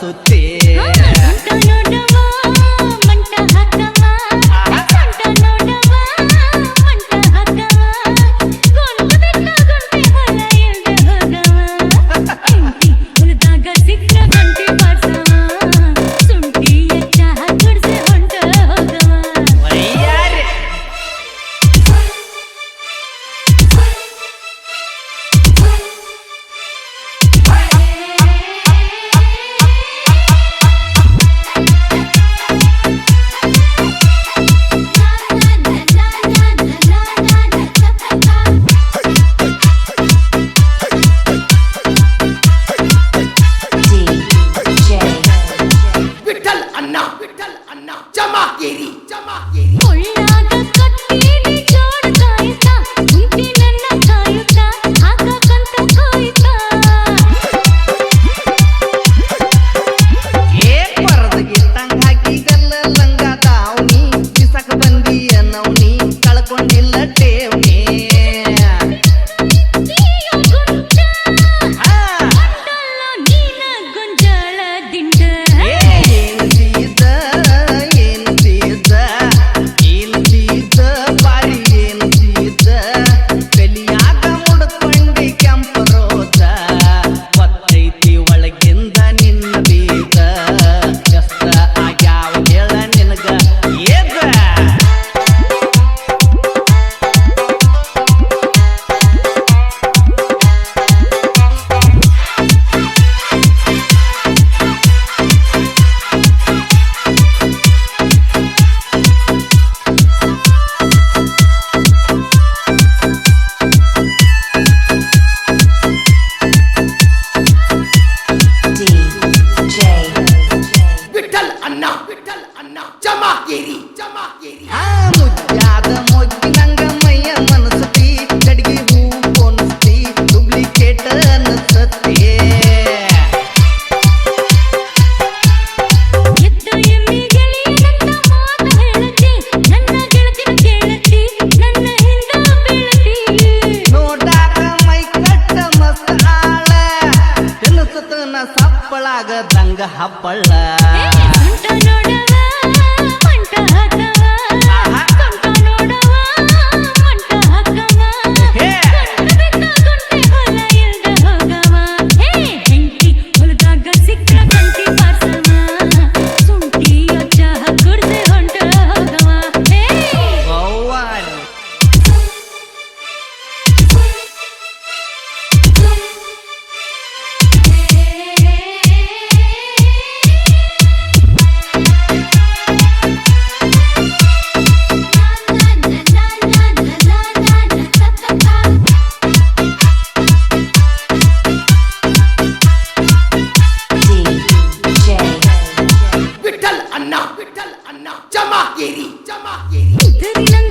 ಸುತ್ತೇ. கொள்ளாத அண்ணா. விட்டல் அண்ணா. ஜமாகிரி. ஜமாகிரி. முஜாத மொக்கி நங்க மையமன் ಹಪ್ಪಳಾಗ ದಂಗ ಹಪ್ಪಳ Jamaah Jamaah